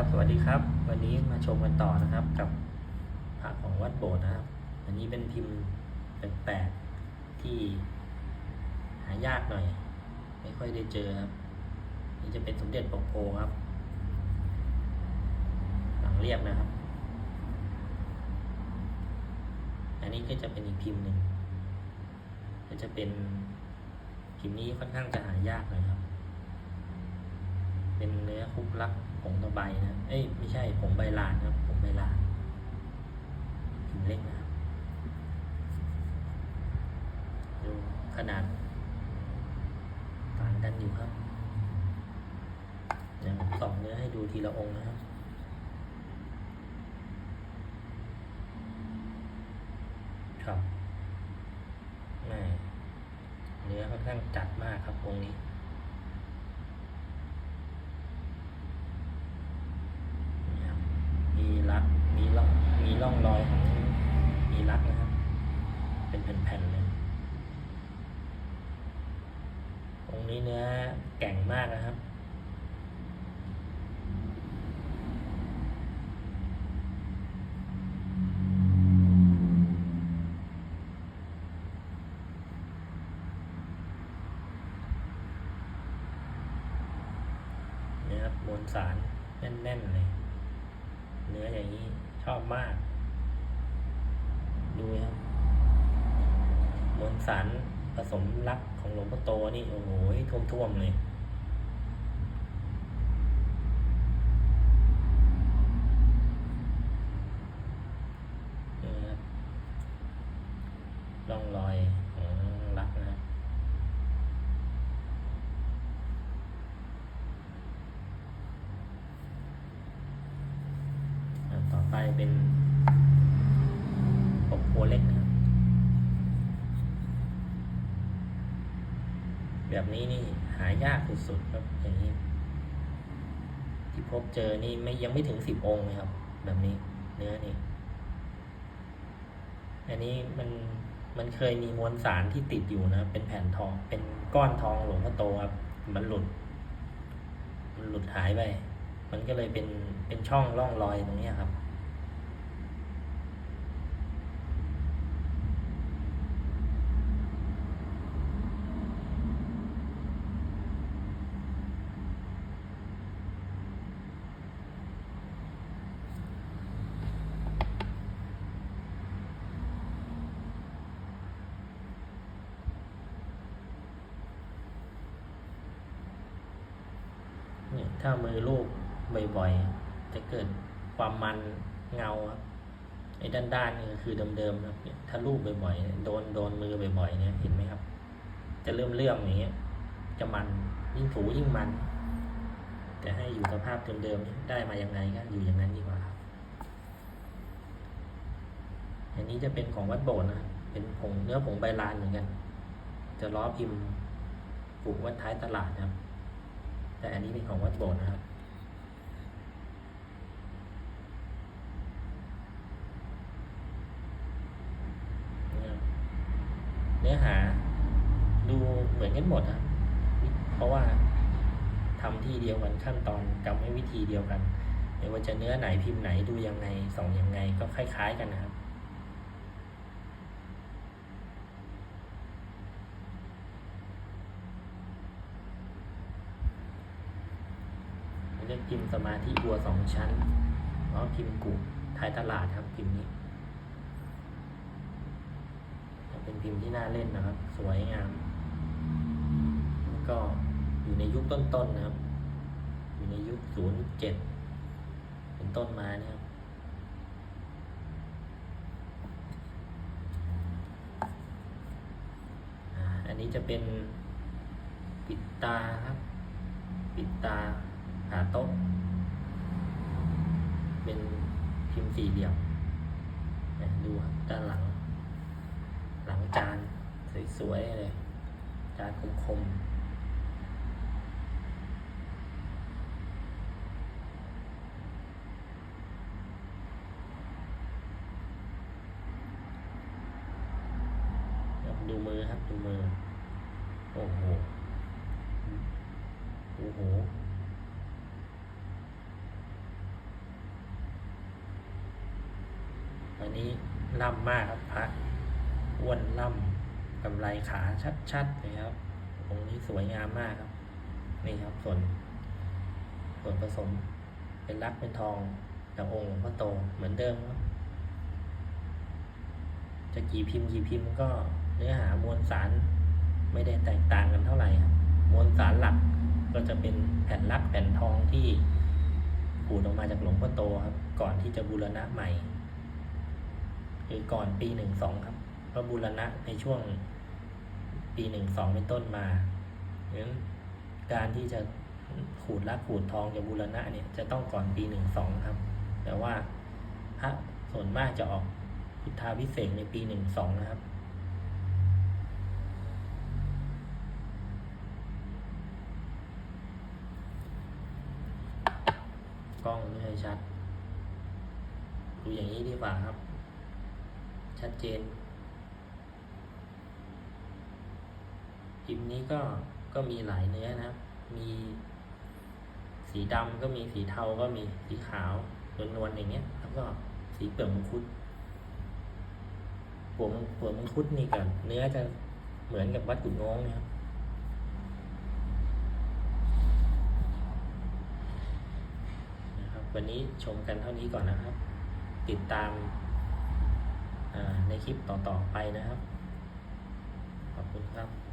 ครับ สวัสดีครับ วันนี้มาชมกันต่อนะครับ กับพระของวัดโบสถ์นะครับ อันนี้เป็นพิมพ์แปลกๆที่หายากหน่อย ไม่ค่อยได้เจอครับ นี่จะเป็นสมเด็จปกโพครับ หลังเรียบนะครับ อันนี้ก็จะเป็นอีกพิมพ์หนึ่งก็จะเป็นพิมพ์นี้ค่อนข้างจะหายากหน่อยครับ เป็นเนื้อคุกลักผงตะไบนะเอ้ยไม่ใช่ผงใบลานครับผงใบลานพิมพ์เล็กนะครับดูขนาดต่างกันอยู่ครับอย่างส่องเนื้อให้ดูทีละองค์นะครับครับแม่เนื้อค่อนข้างจัดมากครับองค์นี้ครับมี รักมีร่องมีร่องรอยของมีรักนะครับ เป็นแผ่นๆเลยองนี้เนื้อแก่งมากนะครับเนี่ยครับมวลสารแน่น ๆ เลย เนื้ออย่างนี้ชอบมาก ดูครับมวลสารผสมรักของหลวงพ่อโตนี่ โอ้โหท่วมๆเลยนี่ครับร่องรอยของรักนะครับ อะต่อไป เป็นปกโพเล็กนะครับแบบนี้นี่หายากสุดๆครับอย่างนี้ ที่พบเจอนี่ไม่ยังไม่ถึงสิบองค์เลยครับ แบบนี้เนื้อนี่อันนี้มันมันเคยมีมวลสารที่ติดอยู่นะ เป็นแผ่นทองเป็นก้อนทองหลวงพ่อโตครับ มันหลุด มันหลุดหายไป มันก็เลยเป็นเป็นช่องร่องรอยตรงนี้ครับ เนี่ยถ้ามือลูกบ่อยๆ จะเกิดความมันเงาครับไอ้ด้านๆนี่ก็คือเดิมๆครับเนี่ยถ้าลูกบ่อยๆ โดนโดนมือบ่อยๆเนี่ยเห็นไหมครับ จะเริ่มเลื่อมอย่างเงี้ยจะมันยิ่งถูยิ่งมันแต่ให้อยู่สภาพเดิมๆได้มายังไงก็อยู่อย่างนั้นดีกว่าครับอันนี้จะเป็นของวัดโบสถ์นะเป็นผงเนื้อผงใบลานเหมือนกัน จะล้อพิมพ์ปลูกวัดท้ายตลาดนะครับ แต่อันนี้เป็นของวัดโบสถ์นะครับเนื้อหาดูเหมือนกันหมดครับเพราะว่าทำที่เดียวกันขั้นตอนกรรมวิธีเดียวกันไม่ว่าจะเนื้อไหนพิมพ์ไหนดูยังไงส่องยังไงก็คล้าย ๆ กันนะครับ เรียกพิมพ์สมาธิบัวสองชั้นเนาะพิมพ์กุท้ายตลาดครับพิมพ์นี้เป็นพิมพ์ที่น่าเล่นนะครับ สวยงามแล้วก็อยู่ในยุคต้นๆนะครับ อยู่ในยุคศูนย์เจ็ดเป็นต้นมาเนี่ยครับอันนี้จะเป็นปิดตาครับ ปิดตา หาโต๊ะ เป็นพิมพ์สี่เหลี่ยมดูด้านหลัง หลังจานสวยๆเลย จานคมๆดูมือครับ ดูมือ โอ้โห โอ้โห อันนี้ล่ำมากครับพระอ้วนล่ำกำไรขาชัดๆเลยครับองค์นี้สวยงามมากครับ นี่ครับส่วนส่วนผสมเป็นรักเป็นทองจากองค์หลวงพ่อโตเหมือนเดิมครับจะกี่พิมพ์กี่พิมพ์ก็เนื้อหามวลสารไม่ได้แตกต่างกันเท่าไหร่ครับมวลสารหลักก็จะเป็นแผ่นรักแผ่นทองที่ขูดออกมาจากหลวงพ่อโตครับ ก่อนที่จะบูรณะใหม่ คือก่อนปีหนึ่งสองครับก็บูรณะในช่วงปีหนึ่งสองเป็นต้นมาเพราะฉะนั้นการที่จะขูดรักขูดทองจะบูรณะเนี่ยจะต้องก่อนปีหนึ่งสองครับ แต่ว่าพระส่วนมากจะออกพุทธาพิเศษในปีหนึ่งสองนะครับกล้องไม่ค่ชัดดูอย่างนี้ดีกว่าครับ ชัดเจน พิมพ์นี้ก็ก็มีหลายเนื้อนะครับ มีสีดำก็มีสีเทาก็มีสีขาวนวลๆอย่างเงี้ย แล้วก็สีเปลือกมังคุดหัวมังหัวมังคุดนี่กับเนื้อจะเหมือนกับวัดกุดงงนะครับนะครับ วันนี้ชมกันเท่านี้ก่อนนะครับ ติดตาม ในคลิปต่อๆไปนะครับ ขอบคุณครับ